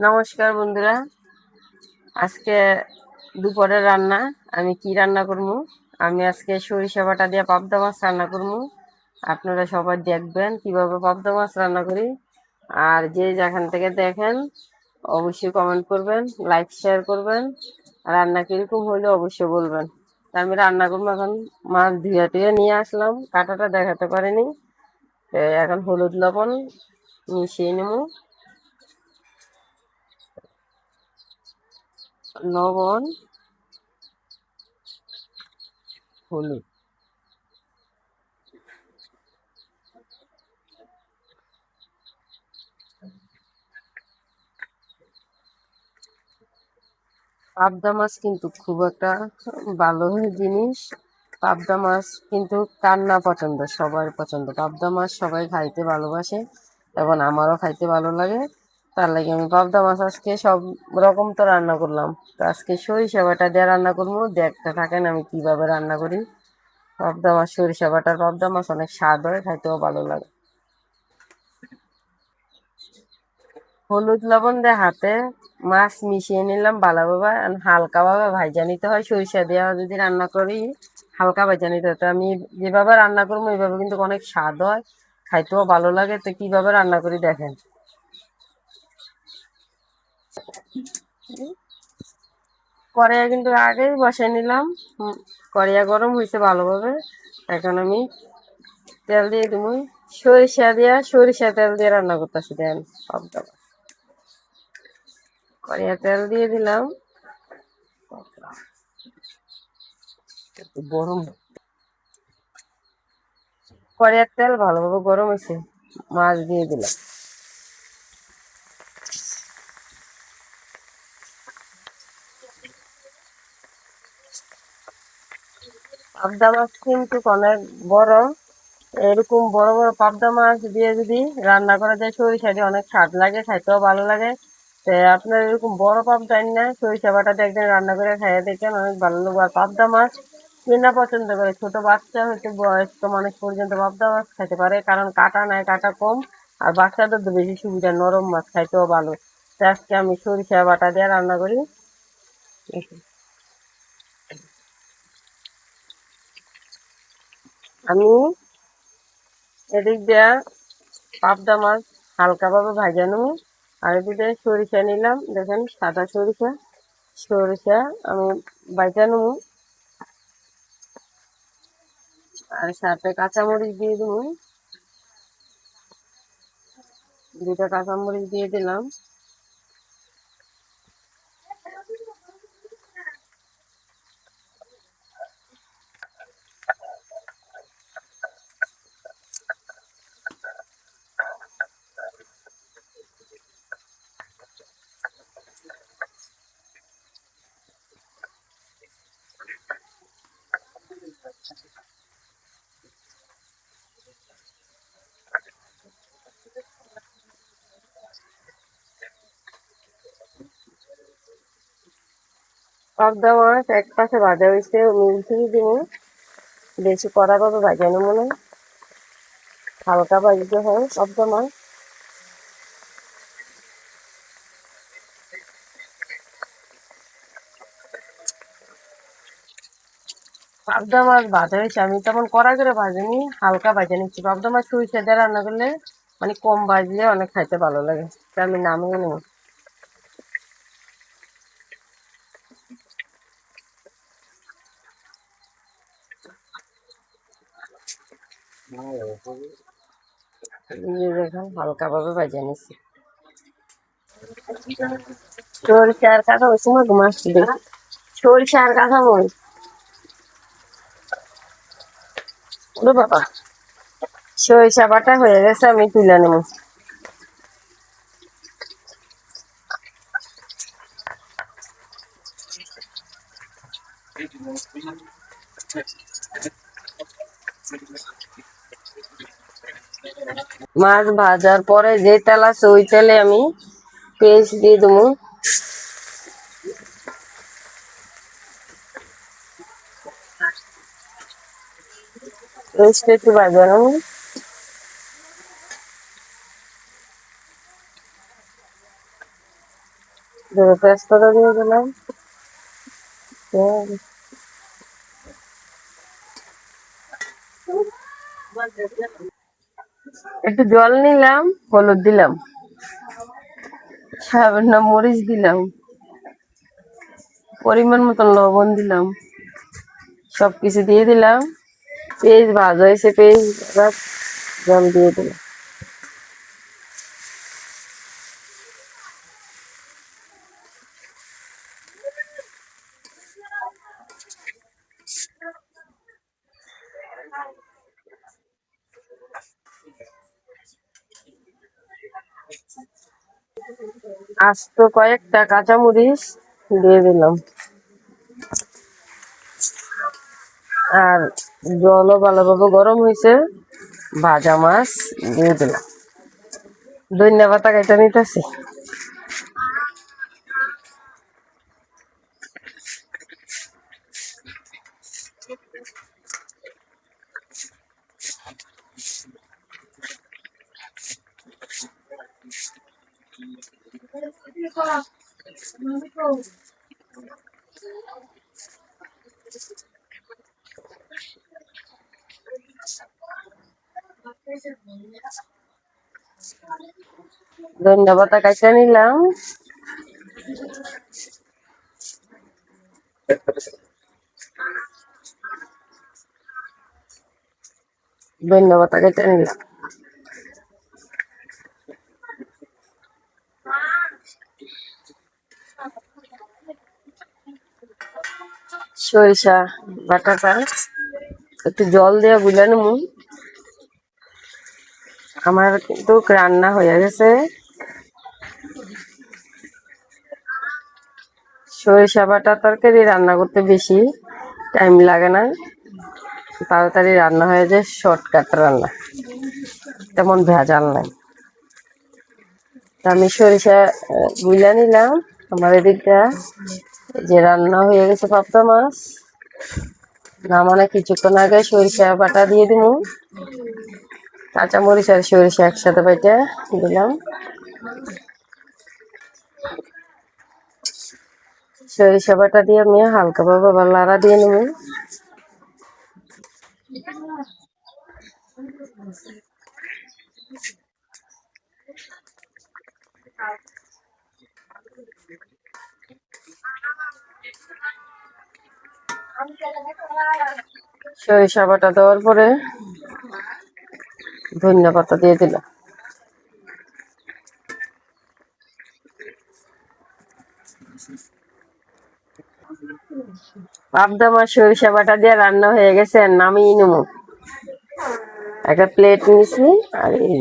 নমস্কার বন্ধুরা। আজকে দুপুরের রান্না, আমি কি রান্না করব? আমি আজকে সরিষা বাটা দিয়ে পাবদা মাছ রান্না করব। আপনারা সবাই দেখবেন কীভাবে পাবদা মাছ রান্না করি। আর যে যেখান থেকে দেখেন, অবশ্যই কমেন্ট করবেন লাইক শেয়ার করবেন। রান্না কীরকম হলে অবশ্যই বলবেন। তা আমি রান্না করব এখন। মাছ ধুয়ে টুয়ে নিয়ে আসলাম। কাটাটা দেখাতে পারিনি। এখন হলুদ লবণ মিশিয়ে নেব। লবণ, হলুদ। পাবদা মাছ কিন্তু খুব একটা ভালো জিনিস। পাবদা মাছ কিন্তু কার না পছন্দ? সবার পছন্দ। পাবদা মাছ সবাই খাইতে ভালোবাসে এবং আমারও খাইতে ভালো লাগে। তার লাগে আমি পাবদা মাছ আজকে সব রকম তো রান্না করলাম। তো আজকে সরিষা বাটা দিয়ে রান্না করব। দেখতে থাকেন আমি কীভাবে রান্না করি? পাবদা মাছ সরিষা বাটার পাবদা মাছ অনেক স্বাদ হয়, খাইতেও ভালো লাগে। হলুদ লবণ দিয়ে হাতে মাছ মিশিয়ে নিলাম ভালোভাবে হালকাভাবে ভাজা নিতে হয়। সরিষা দেওয়া যদি রান্না করি, হালকা ভাজা নিতে হয়। তো আমি যেভাবে রান্না করব এইভাবে কিন্তু অনেক স্বাদ হয়, খাইতেও ভালো লাগে। তো কীভাবে রান্না করি দেখেন। কড়াইয়া কিন্তু আগেই বসে নিলাম। কড়াইয়া গরম হয়েছে ভালোভাবে। এখন আমি তেল দিয়ে দেবো সরিষা দিয়া সরিষা তেল দিয়ে রান্না করতেছি দেন পাবদা কড়াইয়া তেল দিয়ে দিলাম। গরম। কড়াইয়ার তেল ভালোভাবে গরম হয়েছে মাছ দিয়ে দিলাম। পাবদা মাছ কিন্তু অনেক বড়। এরকম বড় বড় পাবদা মাছ দিয়ে যদি রান্না করা যায়, সরিষা দিয়ে অনেক স্বাদ লাগে খাইতেও ভালো লাগে। তো আপনার এরকম বড় পাবদা না, সরিষা বাটা দিয়ে একদিন রান্না করে খাইয়ে দেখেন, অনেক ভালো লাগবে আর পাবদা মাছ কেনা পছন্দ করে ছোট বাচ্চা হয়তো বয়স্ক মানুষ পর্যন্ত পাবদা মাছ খাইতে পারে, কারণ কাটা নাই, কাটা কম। আর বাচ্চাদের তো বেশি সুবিধা, নরম মাছ খাইতেও ভালো। তো আজকে আমি সরিষা বাটা দিয়ে রান্না করি। আমি এদিক দিয়া পাবদা মাছ হালকাভাবে ভাজা নেব। আর এদিকে সরিষা নিলাম। দেখেন, সাদা সরিষা। সরিষা আমি ভাজা নেব। আর সাথে কাঁচামরিচ দিয়ে দেবো। দুটা কাঁচামরিচ দিয়ে দিলাম। পাবদা মাছ এক পাশে ভাজা হয়েছে মিলছিয়ে দিব বেশি কড়া ভাবে ভাজানো মনে হয়। হালকা ভাজতে হয় পাবদা মাছ পাবদা মাছ ভাজা হয়েছে, আমি তেমন কড়া করে ভাজিনি, হালকা ভাজা নিচ্ছি। পাবদা মাছ সরিষা দিয়ে রান্না করলে মানে কম ভাজলে অনেক খাইতে ভালো লাগে আমি নামিয়ে নেব। দেখুন হালকা ভাবে ভাজা নিচ্ছি সরিষা বাবা সরিষা বাটা হয়ে গেছে আমি তুলে নেব। মাছ ভাজার পরে যে তেল আছে ওই তেলে আমি পেস্ট দিয়ে দেবো। পেস্ট। একটু জল নিলাম, হলুদ দিলাম। সামান্য মরিচ দিলাম। পরিমাণ মতন লবণ দিলাম। সবকিছু দিয়ে দিলাম। পেঁয়াজ ভাজা হয়েছে, পেঁয়াজ জল দিয়ে দিলাম। আস্ত কয়েকটা কাঁচামরিচ দিয়ে দিলাম। আর জলও ভালোভাবে গরম হয়েছে, ভাজা মাছ দিয়ে দিলাম। ধন্যবাদ তাকে এটা নিতেছি। ধন্যবাদ পাতা কেটে নিলাম ধন্যবাদ পাতা কেটে নিলাম সরিষা বাটাটা। একটু জল দিয়ে গুলে নেব। আমার কিন্তু রান্না হয়ে গেছে। সরিষা বাটা তরকারি রান্না করতে বেশি টাইম লাগে না। তাড়াতাড়ি রান্না হয়ে যায়, শর্টকাট রান্না। তেমন ভেজাল নাই। আমি সরিষা গুলা নিলাম। আমার এদিকটা যে রান্না হয়ে গেছে পাবদা মাছ, নামানে কিছুক্ষণ আগে সরিষা বাটা দিয়ে দিব কাঁচা মরিচ আর সরিষা একসাথে বাইটা দিলাম। সরিষা বাটা দিয়ে আমি হালকা ভাবে আবার লাড়া দিয়ে নেব। সরিষা বাটা দেওয়ার পরে ধনিয়া পাতা দিয়ে দিলাম পাবদা সরিষা বাটা দিয়ে রান্না হয়ে গেছে নামিয়ে নেব। একটা প্লেট নিছি আর এই